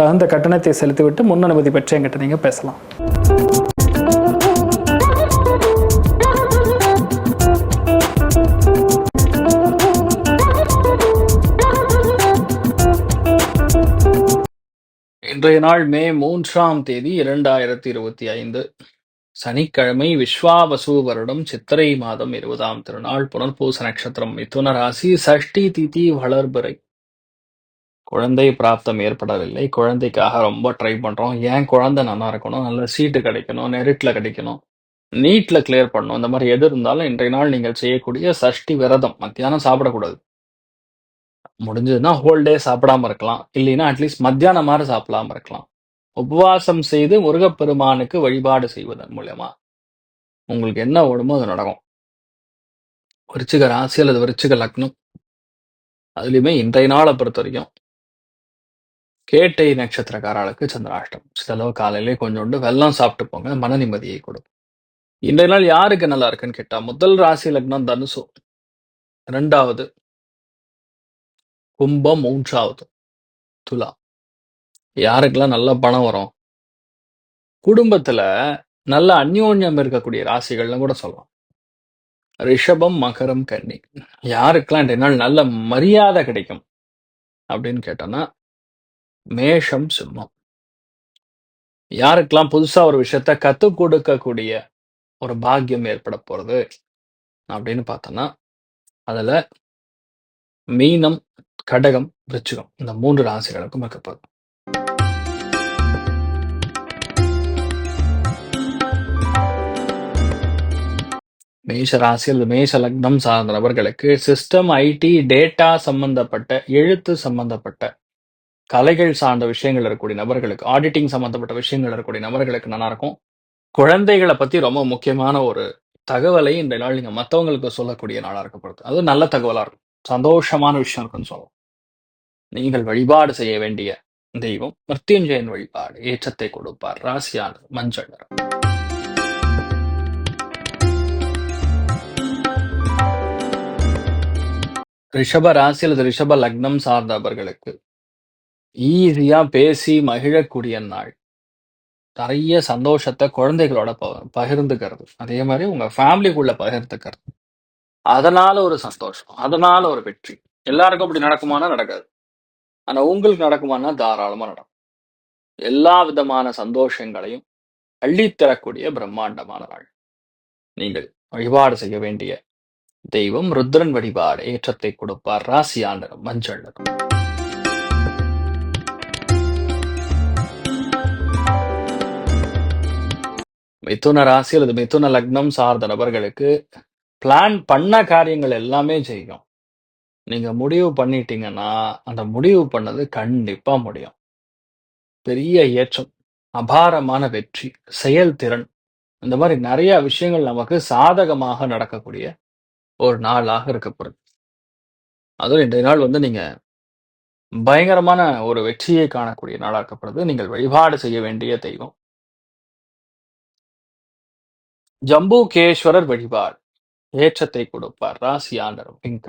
தகுந்த கட்டணத்தை செலுத்திவிட்டு முன் அனுமதி பெற்று என்கிட்ட நீங்கள் பேசலாம். இன்றைய நாள் மே மூன்றாம் தேதி இரண்டாயிரத்தி இருபத்தி ஐந்து. சனிக்கிழமை விஸ்வாவசு வருடம் சித்திரை மாதம் இருபதாம் திருநாள் புனர்பூச நட்சத்திரம் மிதுன ராசி சஷ்டி திதி வளர்பிறை. குழந்தை பிராப்தம் ஏற்படவில்லை. குழந்தைக்காக ரொம்ப ட்ரை பண்றோம். ஏன் குழந்தை நல்லா இருக்கணும்? நல்ல சீட்டு கிடைக்கணும். நெரிட்ல கிடைக்கணும். நீட்ல கிளியர் பண்ணணும். இந்த மாதிரி எது இருந்தாலும் இன்றைய நாள் நீங்கள் செய்யக்கூடிய சஷ்டி விரதம். மத்தியானம் சாப்பிடக்கூடாது. முடிஞ்சதுன்னா ஹோல் டே சாப்பிடாம இருக்கலாம். இல்லைன்னா அட்லீஸ்ட் மத்தியானம் மாதிரி சாப்பிடாம இருக்கலாம். உபவாசம் செய்து முருகப்பெருமானுக்கு வழிபாடு செய்வதன் மூலயமா உங்களுக்கு என்ன ஓடுமோ அது நடக்கும். விருச்சிக ராசி அல்லது விருச்சிக லக்னம். அதுலயுமே இன்றைய நாளை பொறுத்த வரைக்கும் கேட்டை நட்சத்திரக்காரர்களுக்கு சந்திராஷ்டம் சிலவு காலையிலே கொஞ்சோண்டு வெள்ளம் சாப்பிட்டு போங்க மன நிம்மதியை கொடுக்கும் இன்றைய நாள் யாருக்கு நல்லா இருக்குன்னு கேட்டா முதல் ராசி லக்னம் தனுசு. ரெண்டாவது கும்பம் மூன்றாவது துலா. யாருக்கெல்லாம் நல்ல பணம் வரும்? குடும்பத்துல நல்ல அந்யோன்யம் இருக்கக்கூடிய ராசிகள்னு கூட சொல்லலாம். ரிஷபம் மகரம் கன்னி. யாருக்கெல்லாம் இன்றைய நாள் நல்ல மரியாதை கிடைக்கும் அப்படின்னு கேட்டோம்னா மேஷம் சிம்மம். யாருக்கெல்லாம் புதுசா ஒரு விஷயத்த கத்துக் கொடுக்கக்கூடிய ஒரு பாக்கியம் ஏற்பட போறது அப்படின்னு பார்த்தோம்னா அதுல மீனம் கடகம் விருச்சிகம் இந்த மூன்று ராசிகளுக்கும் இருக்கப்போகுது மேஷ ராசி அல்லது மேஷ லக்னம் சார்ந்த நபர்களுக்கு சிஸ்டம் ஐடி டேட்டா சம்பந்தப்பட்ட எழுத்து சம்பந்தப்பட்ட கலைகள் சார்ந்த விஷயங்கள் இருக்கக்கூடிய நபர்களுக்கு ஆடிட்டிங் சம்பந்தப்பட்ட விஷயங்கள் இருக்கக்கூடிய நபர்களுக்கு நல்லா இருக்கும். குழந்தைகளை பத்தி ரொம்ப முக்கியமான ஒரு தகவலை இந்த நாள் நீங்க மத்தவங்களுக்கு சொல்லக்கூடிய நாளா இருக்கப்படுது அது நல்ல தகவலா இருக்கும். சந்தோஷமான விஷயம் இருக்குன்னு சொல்லலாம் நீங்கள் வழிபாடு செய்ய வேண்டிய தெய்வம் மிருத்யுஞ்சயன் வழிபாடு. ஏற்றத்தை கொடுப்பார். ராசியானது மஞ்சள் நிறம். ரிஷப ராசி அல்லது ரிஷப லக்னம் சார்ந்தவர்களுக்கு ஈஸியா பேசி மகிழக்கூடிய நாள். நிறைய சந்தோஷத்தை குழந்தைகளோட ப- பகிர்ந்துக்கிறது. அதே மாதிரி உங்க ஃபேமிலிக்குள்ள பகிர்ந்துக்கிறது. அதனால ஒரு சந்தோஷம். அதனால ஒரு வெற்றி. எல்லாருக்கும் அப்படி நடக்குமானா நடக்காது. ஆனா உங்களுக்கு நடக்குமானா தாராளமா நடக்கும். எல்லா விதமான சந்தோஷங்களையும் அள்ளித்தரக்கூடிய பிரம்மாண்டமான நாள். நீங்கள் வழிபாடு செய்ய வேண்டிய தெய்வம் ருத்ரன் வழிபாடு ஏற்றத்தை கொடுப்பார். ராசியான மஞ்சள் நிறம். மிதுன ராசி அல்லது மிதுன லக்னம் சார்ந்த நபர்களுக்கு பிளான் பண்ண காரியங்கள் எல்லாமே செய்யும். நீங்க முடிவு பண்ணிட்டீங்கன்னா அந்த முடிவு பண்ணது கண்டிப்பா முடியும். பெரிய ஏற்றம் அபாரமான வெற்றி செயல்திறன் இந்த மாதிரி நிறைய விஷயங்கள் நமக்கு சாதகமாக நடக்கக்கூடிய ஒரு நாளாக இருக்கப்படுது அதுவும் இன்றைய நாள் வந்து நீங்க பயங்கரமான ஒரு வெற்றியை காணக்கூடிய நாளாக இருக்கப்படுது நீங்கள் வழிபாடு செய்ய வேண்டிய தெய்வம். ஜம்புகேஸ்வரர் வழிபாடு. ஏற்றத்தை கொடுப்பார் ராசியாண்டர் பிங்க்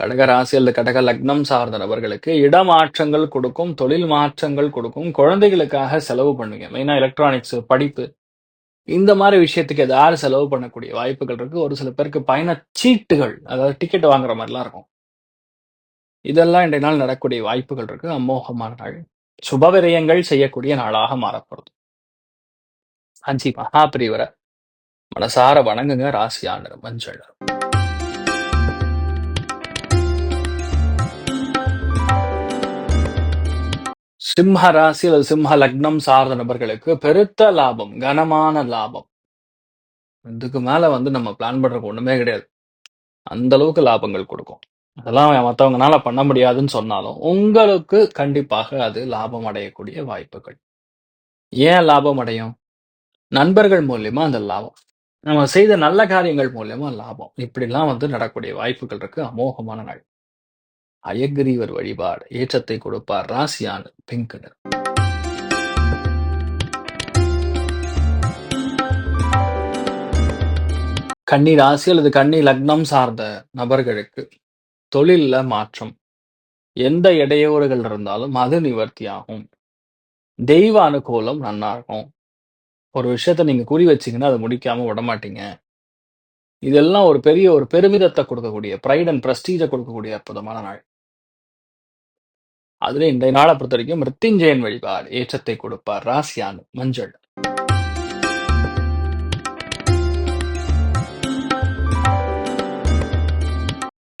கடக ராசி அல்லது கடக லக்னம் சார்ந்த நபர்களுக்கு இடமாற்றங்கள் கொடுக்கும் தொழில் மாற்றங்கள் கொடுக்கும் குழந்தைகளுக்காக செலவு பண்ணுங்க. மெயினா எலக்ட்ரானிக்ஸ் படிப்பு. இந்த மாதிரி விஷயத்துக்கு ஏதாவது செலவு பண்ணக்கூடிய வாய்ப்புகள் இருக்கு. ஒரு சில பேருக்கு பயண சீட்டுகள் அதாவது டிக்கெட் வாங்குற மாதிரிலாம் இருக்கும். இதெல்லாம் இன்றைய நாள் நடக்கக்கூடிய வாய்ப்புகள் இருக்கு. அமோகமான நாள் சுபவிரயங்கள் செய்யக்கூடிய நாளாக மாறப்படுது அஞ்சி மகாபிரிவரை மனசார வணங்குங்க ராசியானர் மஞ்சள். சிம்ம ராசி அல்லது சிம்ம லக்னம் சார்ந்த நபர்களுக்கு பெருத்த லாபம் கனமான லாபம். இதுக்கு மேல வந்து நம்ம பிளான் பண்றதுக்கு ஒண்ணுமே கிடையாது. அந்த அளவுக்கு லாபங்கள் கொடுக்கும். அதெல்லாம் மற்றவங்கனால பண்ண முடியாதுன்னு சொன்னாலும் உங்களுக்கு கண்டிப்பாக அது லாபம் அடையக்கூடிய வாய்ப்புகள். ஏன் லாபம் அடையும்? நண்பர்கள் மூலியமா அந்த லாபம். நம்ம செய்த நல்ல காரியங்கள் மூலியமா லாபம். இப்படிலாம் வந்து நடக்கக்கூடிய வாய்ப்புகள் இருக்கு. அமோகமான நாள். அயகிரீவர் வழிபாடு. ஏற்றத்தை கொடுப்பார் ராசியான பிங்க் நிறம் கன்னி ராசி அல்லது கன்னி லக்னம் சார்ந்த நபர்களுக்கு தொழிலில் மாற்றம். எந்த இடையூறுகள் இருந்தாலும் அது நிவர்த்தியாகும். தெய்வ அனுகூலம் நன்னா இருக்கும் ஒரு விஷயத்த நீங்க குறி வச்சீங்கன்னா அதை முடிக்காம விட மாட்டீங்க இதெல்லாம் ஒரு பெரிய ஒரு பெருமிதத்தை கொடுக்கக்கூடிய ப்ரைட் அண்ட் பிரஸ்டீஜை கொடுக்கக்கூடிய அற்புதமான நாள். அதுல இன்றைய நாளை பொறுத்த வரைக்கும் மிருத்யுஞ்சயன் வழிபாடு ஏற்றத்தை கொடுப்பார் ராசியான் மஞ்சள்.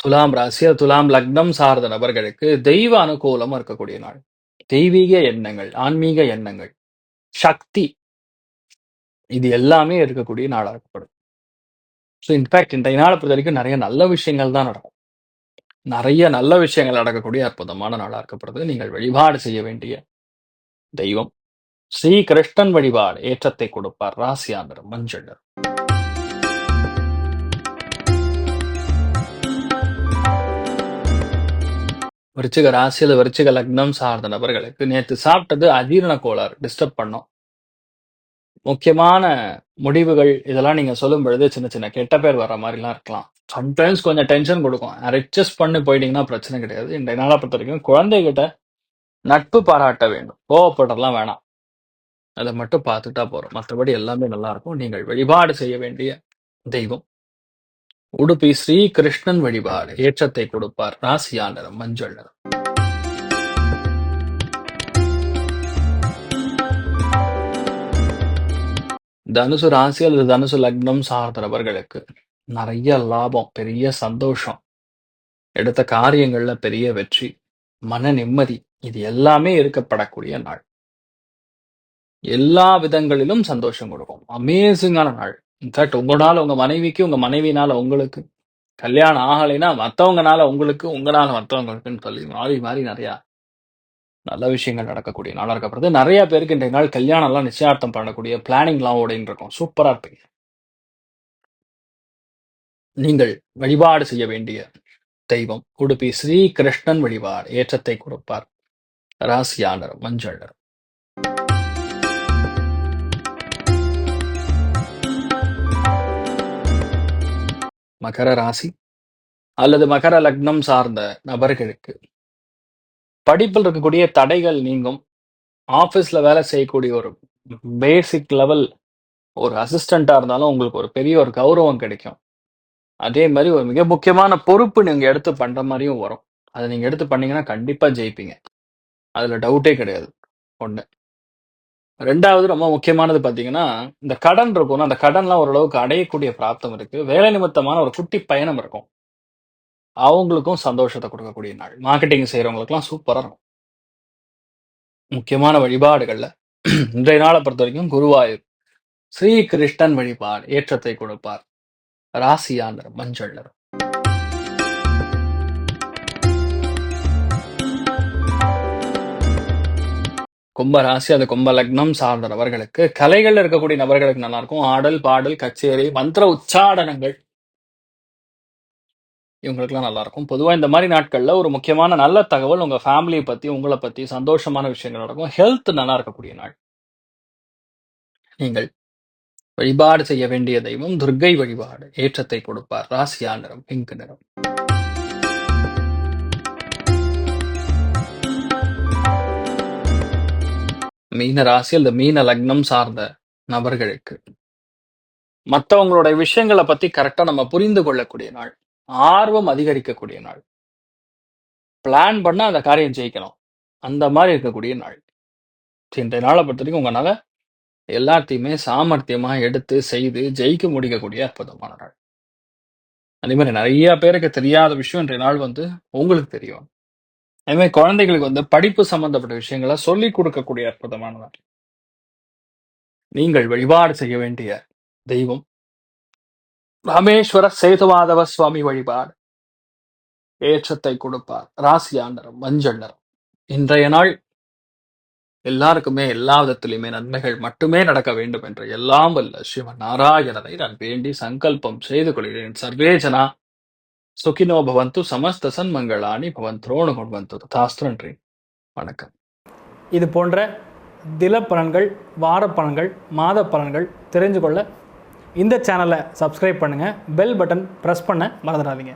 துலாம் ராசி துலாம் லக்னம் சார்ந்த நபர்களுக்கு தெய்வ அனுகூலம் இருக்கக்கூடிய நாள். தெய்வீக எண்ணங்கள் ஆன்மீக எண்ணங்கள் சக்தி இது எல்லாமே இருக்கக்கூடிய நாளாக இருக்கப்படும் ஸோ இன்ஃபேக்ட் இன்றைய நாளை பொறுத்த வரைக்கும் நிறைய நல்ல விஷயங்கள் தான் நடக்கும். நிறைய நல்ல விஷயங்கள் நடக்கக்கூடிய அற்புதமான நாளாக இருக்கப்படுது. நீங்கள் வழிபாடு செய்ய வேண்டிய தெய்வம். ஸ்ரீ கிருஷ்ணன் வழிபாடு ஏற்றத்தை கொடுப்பார் ராசியாந்தர் மஞ்சள் நிறம். விருச்சிக ராசியில் விருச்சிக லக்னம் சார்ந்த நபர்களுக்கு நேற்று சாப்பிட்டது அஜீரண கோளாறு டிஸ்டர்ப் பண்ணோம். முக்கியமான முடிவுகள் இதெல்லாம் நீங்கள் சொல்லும் பொழுது சின்ன சின்ன கெட்ட பேர் வர மாதிரிலாம் இருக்கலாம். சம்டைம்ஸ் கொஞ்சம் டென்ஷன் கொடுக்கும். அட்ஜஸ்ட் பண்ணி போயிட்டீங்கன்னா பிரச்சனை கிடையாது. இந்த நாளை பொறுத்த வரைக்கும் குழந்தைகிட்ட நட்பு பாராட்ட வேண்டும். கோவப்படலாம் வேணாம். அதை மட்டும் பார்த்துட்டா போகிறோம் மற்றபடி எல்லாமே நல்லா இருக்கும். நீங்கள் வழிபாடு செய்ய வேண்டிய தெய்வம். உடுப்பி ஸ்ரீ கிருஷ்ணன் வழிபாடு. ஏற்றத்தை கொடுப்பார் ராசியா நிறம் மஞ்சள் நிறம் தனுசு ராசி அல்லது தனுசு லக்னம் சார்ந்த நபர்களுக்கு நிறைய லாபம் பெரிய சந்தோஷம். எடுத்த காரியங்கள்ல பெரிய வெற்றி மன நிம்மதி இது எல்லாமே இருக்கப்படக்கூடிய நாள். எல்லா விதங்களிலும் சந்தோஷம் கொடுக்கும். அமேசிங்கான நாள். இன்ஃபேக்ட் உங்களால உங்க மனைவிக்கு உங்க மனைவினால உங்களுக்கு கல்யாணம் ஆகலைன்னா மற்றவங்கனால உங்களுக்கு உங்களால மற்றவங்களுக்குன்னு சொல்லி மாறி மாறி நிறைய நல்ல விஷயங்கள் நடக்கக்கூடிய நாளாக இருக்கப்படுது நிறைய பேருக்கு இன்றைய நாள் கல்யாணம்லாம் நிச்சயார்த்தம் பண்ணக்கூடிய பிளானிங்லாம் ஓடின்னு இருக்கும். சூப்பரா இருப்பீங்க. நீங்கள் வழிபாடு செய்ய வேண்டிய தெய்வம் உடுப்பி ஸ்ரீ கிருஷ்ணன் வழிபாடு ஏற்றத்தை கொடுப்பார். ராசியாளர் மஞ்சள் நிறம். மகர ராசி அல்லது மகர லக்னம் சார்ந்த நபர்களுக்கு படிப்பில் இருக்கக்கூடிய தடைகள் நீங்கும். ஆஃபீஸில் வேலை செய்யக்கூடிய ஒரு பேசிக் லெவல் ஒரு அசிஸ்டண்டா இருந்தாலும் உங்களுக்கு ஒரு பெரிய ஒரு கௌரவம் கிடைக்கும். அதே மாதிரி ஒரு மிக முக்கியமான பொறுப்பு நீங்க எடுத்து பண்ற மாதிரியும் வரும். அதை நீங்க எடுத்து பண்ணீங்கன்னா கண்டிப்பா ஜெயிப்பீங்க. அதுல டவுட்டே கிடையாது. ஒண்ணு. ரெண்டாவது ரொம்ப முக்கியமானது பாத்தீங்கன்னா இந்த கடன் இருக்கும்னா அந்த கடன்லாம் ஓரளவுக்கு அடையக்கூடிய பிராப்தம் இருக்கு. வேலை நிமித்தமான ஒரு குட்டி பயணம் இருக்கும். அவங்களுக்கும் சந்தோஷத்தை கொடுக்கக்கூடிய நாள். மார்க்கெட்டிங் செய்யறவங்களுக்குலாம் சூப்பராக இருக்கும். முக்கியமான வழிபாடுகள்ல. இன்றைய நாளை பொறுத்த வரைக்கும் குருவாயூர். ஸ்ரீ கிருஷ்ணன் வழிபாடு ஏற்றத்தை கொடுப்பார். ராசியானர் மஞ்சள் கும்ப ராசி அது கும்ப லக்னம் சார்ந்த நபர்களுக்கு கலைகள் இருக்கக்கூடிய நபர்களுக்கு நல்லா இருக்கும் ஆடல் பாடல் கச்சேரி மந்திர உச்சாடனங்கள். இவங்களுக்குலாம் நல்லா இருக்கும் பொதுவா இந்த மாதிரி நாட்கள்ல ஒரு முக்கியமான நல்ல தகவல் உங்க ஃபேமிலியை பத்தி உங்களை பத்தி சந்தோஷமான விஷயங்கள் நடக்கும். ஹெல்த் நல்லா இருக்கக்கூடிய நாள். நீங்கள் வழிபாடு செய்ய வேண்டிய தெய்வம் துர்க்கை வழிபாடு. ஏற்றத்தை கொடுப்பார். ராசியா நிறம் பிங்க் நிறம். மீன ராசி அல்லது மீன லக்னம் சார்ந்த நபர்களுக்கு. மற்றவங்களுடைய விஷயங்களை பத்தி கரெக்டா நம்ம புரிந்து கொள்ளக்கூடிய நாள் ஆர்வம் அதிகரிக்கக்கூடிய நாள். பிளான் பண்ணா அந்த காரியம் ஜெயிக்கணும். அந்த மாதிரி இருக்கக்கூடிய நாள். இன்றைய நாளை பொறுத்த வரைக்கும் உங்களால எல்லாத்தையுமே சாமர்த்தியமா எடுத்து செய்து ஜெயிக்க முடிக்கக்கூடிய அற்புதமான நாள். அதே மாதிரி நிறைய பேருக்கு தெரியாத விஷயம் இன்றைய நாள் வந்து உங்களுக்கு தெரியும். அதே மாதிரி குழந்தைகளுக்கு வந்து படிப்பு சம்பந்தப்பட்ட விஷயங்களை சொல்லிக் கொடுக்கக்கூடிய அற்புதமானவர் நீங்கள் வழிபாடு செய்ய வேண்டிய தெய்வம். ராமேஸ்வர சேதுவாதவ சுவாமி வழிபாடு. ஏற்றத்தை கொடுப்பார். ராசியா நிறம் மஞ்சள் நிறம். இன்றைய நாள் எல்லாருக்குமே எல்லா விதத்திலுமே நன்மைகள் மட்டுமே நடக்க வேண்டும் என்று எல்லாம் வல்ல சிவ நாராயணனை நான் வேண்டி சங்கல்பம் செய்து கொள்கிறேன். சர்வேஜனா சுகினோ பவந்து சமஸ்த சன்மங்களானி பவந்தோணு கொண்டு தாஸ்து நன்றி வணக்கம் இது போன்ற தில பலன்கள் வார பலன்கள் மாத பலன்கள் தெரிஞ்சு கொள்ள இந்த சேனலை சப்ஸ்கிரைப் பண்ணுங்கள் பெல் பட்டன் ப்ரெஸ் பண்ண மறந்துடாதீங்க.